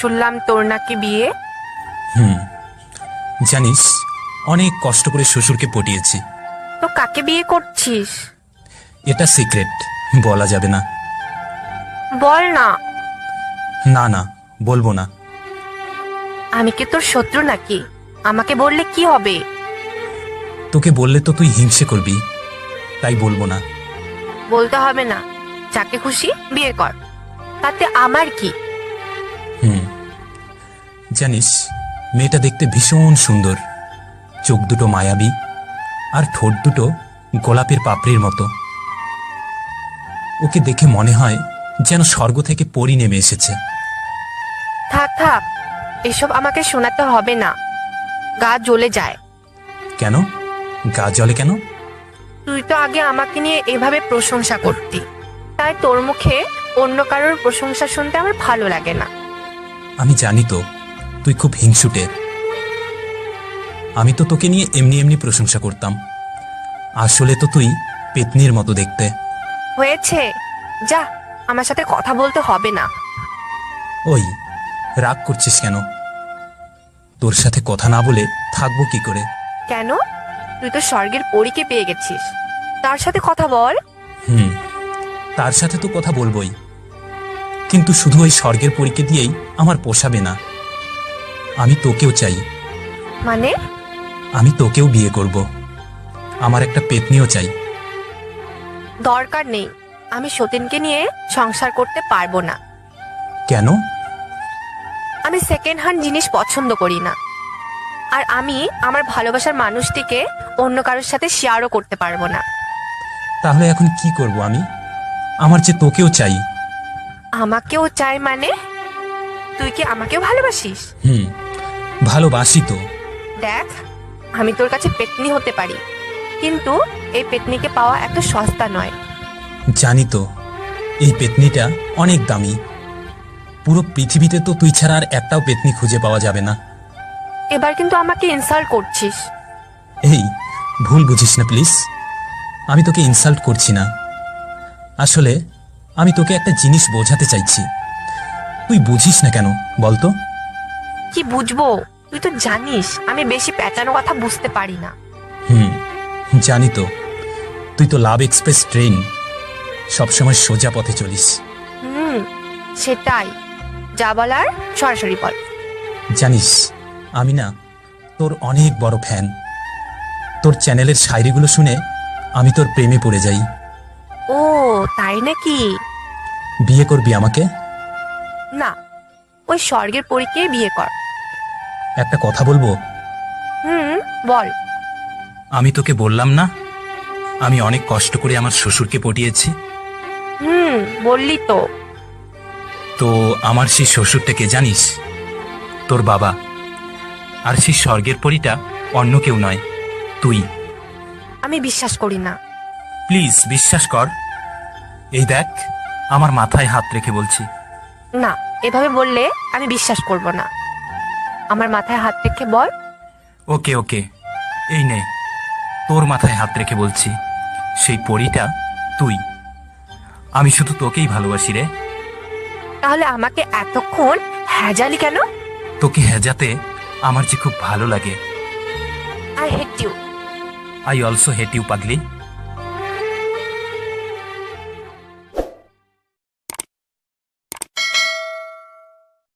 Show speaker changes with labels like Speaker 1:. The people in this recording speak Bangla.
Speaker 1: শুনলাম তোর নাকি বিয়ে।
Speaker 2: হুম জানিস অনেক কষ্ট করে শ্বশুরকে পটিয়েছি।
Speaker 1: তো কাকে বিয়ে করছিস?
Speaker 2: এটা সিক্রেট বলা যাবে না।
Speaker 1: বল না।
Speaker 2: না না বলব না।
Speaker 1: আমি কি তোর শত্রু নাকি? আমাকে বললে কি হবে?
Speaker 2: তোকে বললে তো তুই হিংসে করবি তাই বলব না।
Speaker 1: বলতে হবে না যাকে খুশি বিয়ে কর। তাতে আমার কি?
Speaker 2: জানিস মেয়েটা দেখতে ভীষণ সুন্দর। চোখ দুটো মায়াবী আর ঠোঁট দুটো গোলাপের পাপড়ির মতো। ওকে দেখে মনে হয় যেন স্বর্গ থেকে পরি নেমে এসেছে।
Speaker 1: থাক থাক এসব আমাকে শোনাতে হবে না। গা জ্বলে যায়।
Speaker 2: কেন? গা জ্বলে কেন?
Speaker 1: তুই তো আগে আমাকে নিয়ে এভাবে প্রশংসা করতি। তাই তোর মুখে অন্য কারোর প্রশংসা শুনতে আমার ভালো লাগে না।
Speaker 2: আমি জানি তো তুই খুব হিংসুটে। আমি তো তোকে নিয়ে এমনি এমনি প্রশংসা করতাম। আসলে তো তুই পেতনির মতো দেখতে।
Speaker 1: হয়েছে। যা আমার সাথে কথা বলতে হবে না।
Speaker 2: ওই রাগ করছিস কেন? তোর সাথে কথা না বলে থাকব কি করে?
Speaker 1: কেন? তুই তো স্বর্গের পরীকে পেয়ে গেছিস। তার সাথে কথা বল।
Speaker 2: হুম তার সাথে তো কথা বলবোই। কিন্তু শুধু ওই স্বর্গের পরীকে দিয়েই আমার পোষাবে না। আমি তোকেও চাই।
Speaker 1: মানে?
Speaker 2: আমি তোকেও বিয়ে করব। আমার একটা পেতনিও চাই।
Speaker 1: দরকার নেই। আমি সতীনকে নিয়ে সংসার করতে পারব না।
Speaker 2: কেন?
Speaker 1: আমি সেকেন্ড হ্যান্ড জিনিস পছন্দ করি না। আর আমি আমার ভালোবাসার মানুষটিকে অন্য কারোর সাথে শেয়ারও করতে পারব না।
Speaker 2: তাহলে এখন কি করব আমি? আমার যে তোকেও চাই।
Speaker 1: আমাকেও চাই মানে? তুই কি আমাকেও ভালোবাসিস?
Speaker 2: হুম। ভালোবাসি তো।
Speaker 1: দেখ আমি তোর কাছে পেতনি হতে পারি কিন্তু এই পেতনিকে পাওয়া এত সস্তা নয়।
Speaker 2: জানি তো এই পেতনিটা অনেক দামি। পুরো পৃথিবীতে তো তুই ছাড়া আর একটাও পেতনি খুঁজে পাওয়া যাবে না।
Speaker 1: এবার কিন্তু আমাকে ইনসাল্ট করছিস।
Speaker 2: এই ভুল বুঝিস না প্লিজ আমি তোকে ইনসাল্ট করছি না। আসলে আমি তোকে একটা জিনিস বোঝাতে চাইছি। তুই বুঝিস না কেন বলতো?
Speaker 1: কি বুঝব? তুই তো জানিস আমি বেশি প্যাঁচানো কথা বুঝতে পারি না।
Speaker 2: হুম জানি তো। তুই তো লাভ এক্সপ্রেস ট্রেন। সবসময় সোজা পথে চলিস।
Speaker 1: হুম সেটাই। যা বলার সরাসরি বল।
Speaker 2: জানিস আমি না তোর অনেক বড় ফ্যান। তোর চ্যানেলের শায়রিগুলো শুনে আমি তোর প্রেমে পড়ে যাই।
Speaker 1: ও তাই নাকি?
Speaker 2: বিয়ে করবি আমাকে?
Speaker 1: না ওই স্বর্গের পরীকে বিয়ে কর।
Speaker 2: একটা কথা বলব?
Speaker 1: হুম বল।
Speaker 2: আমি তোকে বললাম না আমি অনেক কষ্ট করে আমার শ্বশুরকে পটিয়েছি।
Speaker 1: হুম বললি তো।
Speaker 2: তো আমার সেই শ্বশুরটাকে জানিস? তোর বাবা। আর সেই স্বর্গের পরিটা অন্য কেউ নয় তুই।
Speaker 1: আমি বিশ্বাস করি না।
Speaker 2: প্লিজ বিশ্বাস কর। এই দেখ আমার মাথায় হাত রেখে বলছি।
Speaker 1: না এভাবে বললে আমি বিশ্বাস করব না। আমার মাথায় হাত রেখে বল।
Speaker 2: ওকে ওকে। এই নে তোর মাথায় হাত রেখে বলছি সেই পরিটা তুই। আমি শুধু তোকেই ভালোবাসি রে।
Speaker 1: তাহলে আমাকে এতক্ষণ হ্যাজালি কেন?
Speaker 2: তোকে হেজাতে আমার যে খুব ভালো লাগে।
Speaker 1: I hate you
Speaker 2: I also hate you পাগলি।